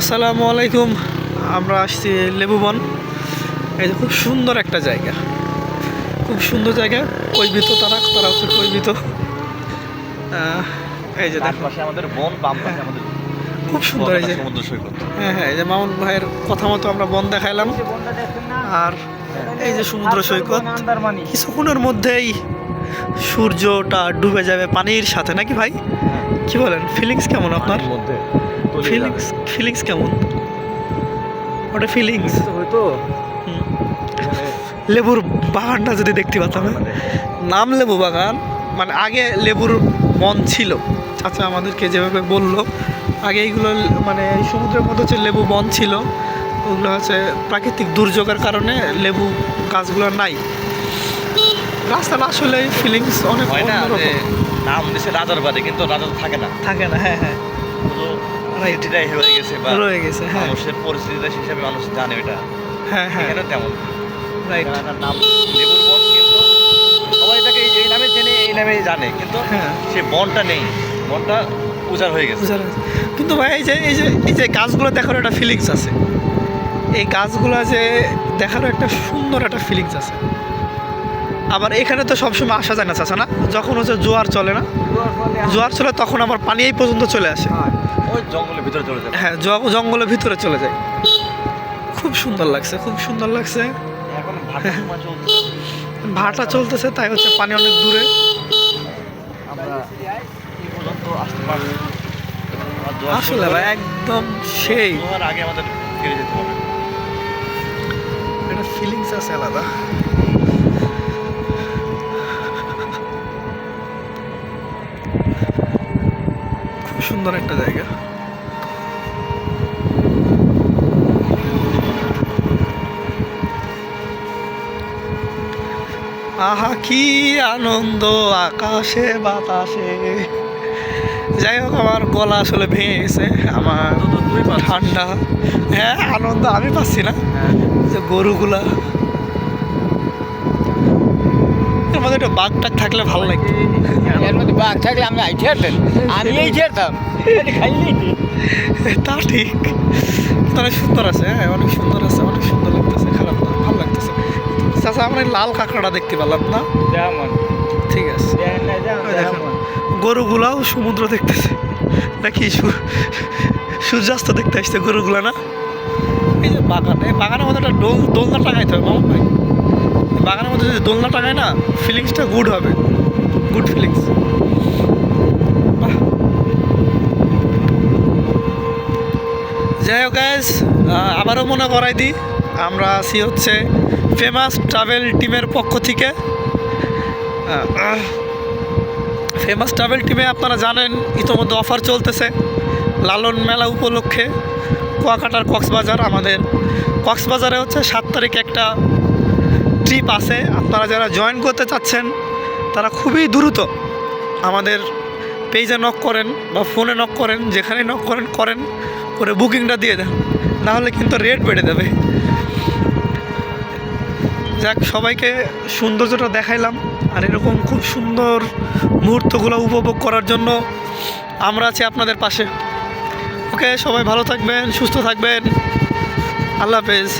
আসসালামু আলাইকুম। আমরা আসছি লেবুবন। এই যে খুব সুন্দর একটা জায়গা। খুব সুন্দর জায়গা। কৈবিত তারা তারা হচ্ছে কৈবিত। এই যে পাশে আমাদের বন বাম পাশে আমাদের খুব সুন্দর এই যে। সমুদ্র সৈকত। হ্যাঁ হ্যাঁ এই যে মামুন ভাইয়ের কথা মতো আমরা বন দেখাইলাম। আর এই যে সমুদ্র সৈকত। কিছুক্ষণের মধ্যেই সূর্যটা ডুবে যাবে পানির সাথে। নাকি ভাই? কি বলেন? ফিলিংস কেমন আপনার? মধ্যে। ফিলিংস ফিলিংস কেমন? ওটা ফিলিংস হয়তো। লেবুর বাগানটা যদি দেখতে পাতাম হ্যাঁ? নাম লেবু বাগান মানে আগে লেবুর বন ছিল। চাচা আমাদেরকে যেভাবে বলল আগে এইগুলো মানে এই সমুদ্রের মধ্যে হচ্ছে লেবু বন ছিল। ওগুলো হচ্ছে প্রাকৃতিক দুর্যোগের কারণে লেবু গাছগুলো নাই। রাস্তাটা আসলে ফিলিংস অনেক হয় না নাম দিছে রাজার বাড়ি কিন্তু রাজা তো থাকে না। থাকে না হ্যাঁ হ্যাঁ। হয়ে গেছে বা রয়ে গেছে হ্যাঁ। মানুষের হিসাবে মানুষ জানে এটা। হ্যাঁ হ্যাঁ। এখানে তেমন। রাইট নাম লেবুর বন কিন্তু সবাই এটাকে এই- নামে চেনে এই জানে কিন্তু হ্যাঁ। বনটা নেই। বনটা উজাড় হয়ে গেছে। কিন্তু ভাই এই যে এই যে এই যে গাছগুলো দেখার একটা ফিলিংস আছে। এই গাছগুলো যে দেখারও একটা সুন্দর একটা ফিলিংস আছে। আবার এখানে তো সবসময় আসা যায় না চাচা না? যখন হচ্ছে জোয়ার চলে না? জোয়ার চলে তখন আবার পানি এই পর্যন্ত চলে আসে। জঙ্গলের ভিতরে চলে যাবে হ্যাঁ জঙ্গলের ভিতরে চলে যায়। খুব সুন্দর লাগছে খুব সুন্দর লাগছে। এখন ভাটা চলতেছে তাই হচ্ছে পানি অনেক দূরে। আসলে ভাই একদম সেই। আগে আমাদের ফিরে যেতে হবে। একটা ফিলিংস আছে আলাদা। সুন্দর একটা জায়গা। আহা কি আনন্দ আকাশে বাতাসে। যাই হোক আমার গলা আসলে ভেঙে গেছে আমার ঠান্ডা। হ্যাঁ আনন্দ আমি পাচ্ছি না। যে গরুগুলা এর মধ্যে একটা বাঘ টাক থাকলে ভালো লাগতো। এর মধ্যে বাঘ থাকলে আমি আই ছেড়তেন আমি এই ছেড়তাম তা ঠিক। অনেক সুন্দর আছে হ্যাঁ অনেক সুন্দর আছে অনেক সুন্দর লাগতেছে খারাপ না ভালো লাগতেছে। চাচা আমরা লাল কাঁকড়াটা দেখতে পেলাম না? যেমন ঠিক আছে। গরুগুলাও সমুদ্র দেখতেছে। নাকি সূর্যাস্ত দেখতে আসছে গরুগুলা না? এই যে বাগান এই বাগানের মধ্যে একটা দোল দোলনা টাঙাইতে হবে মামুন ভাই বাগানের মধ্যে যদি দোলনা টাঙায় না ফিলিংসটা গুড হবে। গুড ফিলিংস যাই হোক গ্যাস আবারও মনে করাই দিই, আমরা আছি হচ্ছে ফেমাস ট্রাভেল টিমের পক্ষ থেকে। ফেমাস ট্রাভেল টিমে আপনারা জানেন, ইতোমধ্যে অফার চলতেছে লালন মেলা উপলক্ষে কুয়াকাটার কক্সবাজার, আমাদের কক্সবাজারে হচ্ছে সাত তারিখে একটা ট্রিপ আছে। আপনারা যারা জয়েন করতে চাচ্ছেন, তারা খুবই দ্রুত আমাদের পেজে নক করেন বা ফোনে নক করেন যেখানে নক করেন করেন, করে বুকিংটা দিয়ে দেন। নাহলে কিন্তু রেট বেড়ে যাবে। যাক, সবাইকে সৌন্দর্যটা দেখাইলাম। আর এরকম খুব সুন্দর মুহূর্তগুলো উপভোগ করার জন্য আমরা আছি আপনাদের পাশে। ওকে, সবাই ভালো থাকবেন, সুস্থ থাকবেন। আল্লাহ হাফেজ।